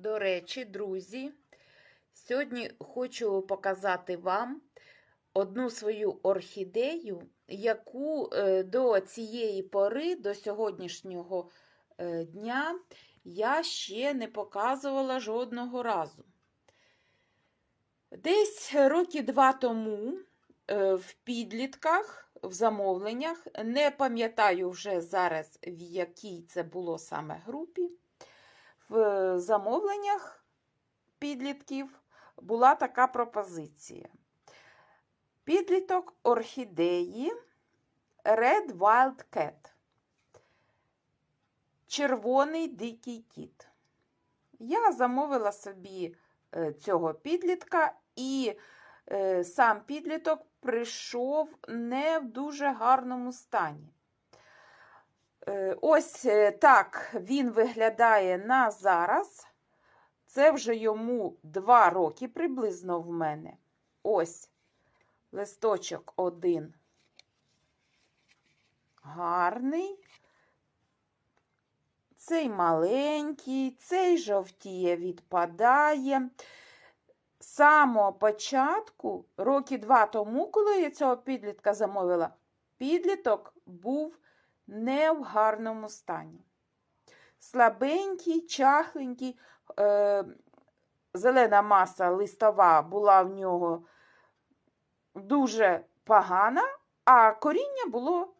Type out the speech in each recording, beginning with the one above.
До речі, друзі, сьогодні хочу показати вам одну свою орхідею, яку е, до цієї пори, до сьогоднішнього е, дня, я ще не показувала жодного разу. Десь роки два тому е, в підлітках, в замовленнях, не пам'ятаю вже зараз, в якій це було саме групі в замовленнях підлітків була така пропозиція. Підліток орхідеї Red Wild Cat. Червоний дикий кіт. Я замовила собі е, цього підлітка, і е, сам підліток прийшов не в дуже гарному стані. Е, Ось е, так він виглядає на зараз. Це вже йому два роки приблизно в мене. Ось листочок один. Гарний. Цей маленький, цей жовтіє відпадає. Самого початку, роки два тому, коли я цього підлітка замовила, підліток був не в гарному стані. Слабенький, чахленький, е, зелена маса листова була в нього дуже погана, а коріння було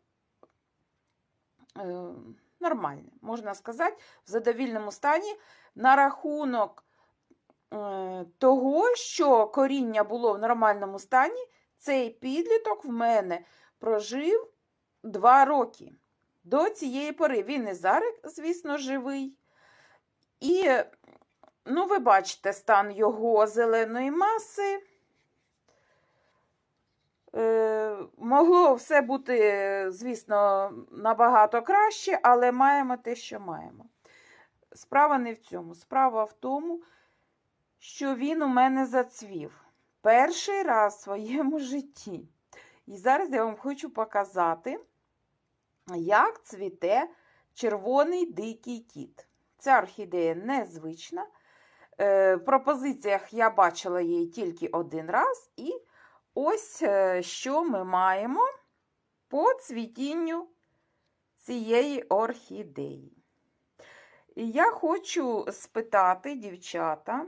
е, нормальне, можна сказати, в задовільному стані. На рахунок е, того, що коріння було в нормальному стані, цей підліток в мене прожив два роки. До цієї пори він і зараз, звісно, живий. І, ну, ви бачите, стан його зеленої маси. Е, могло все бути, звісно, набагато краще, але маємо те, що маємо. Справа не в цьому. Справа в тому, що він у мене зацвів перший раз в своєму житті. І зараз я вам хочу показати як цвіте червоний дикий кіт. Ця орхідея незвична. Е, В пропозиціях я бачила її тільки один раз, і ось е, що ми маємо по цвітінню цієї орхідеї. Я хочу спитати, дівчата,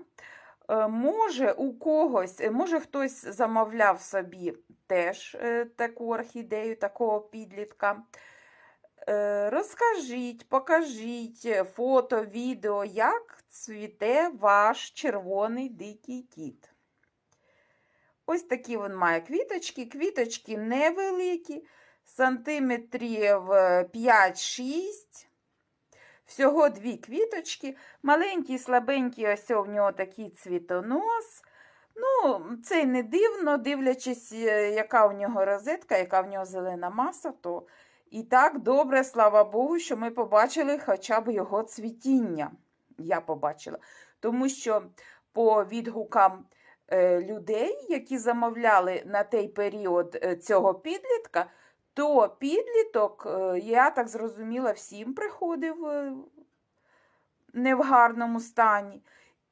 е, може у когось, може хтось замовляв собі теж таку орхідею, такого підлітка. Е, розкажіть, покажіть фото, відео, як цвіте ваш червоний дикий кіт. Ось такі він має квіточки. Квіточки невеликі, сантиметрів 5-6. Всього дві квіточки. Маленький, слабенький, ось у нього такий цвітонос. Ну, це не дивно, дивлячись, е, яка у нього розетка, яка в нього зелена маса, то і так добре, слава Богу, що ми побачили хоча б його цвітіння. Я побачила. Тому що по відгукам е, людей, які замовляли на той період е, цього підлітка, то підліток, е, я так зрозуміла, всім приходив не в гарному стані.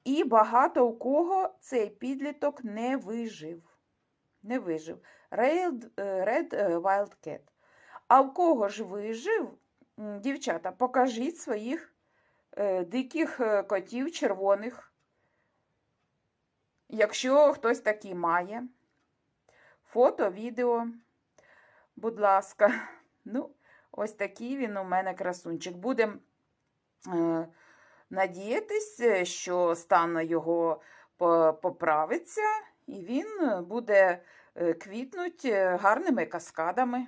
І багато у кого цей підліток не вижив. Не вижив. Red, Red Wild Cat. А в кого ж вижив, дівчата, покажіть своїх е, диких е, котів червоних, якщо хтось такий має. Фото, відео, будь ласка, ну, ось такий він у мене красунчик. Будемо е, надіятись, що стан його поправиться, і він буде е, квітнуть гарними каскадами.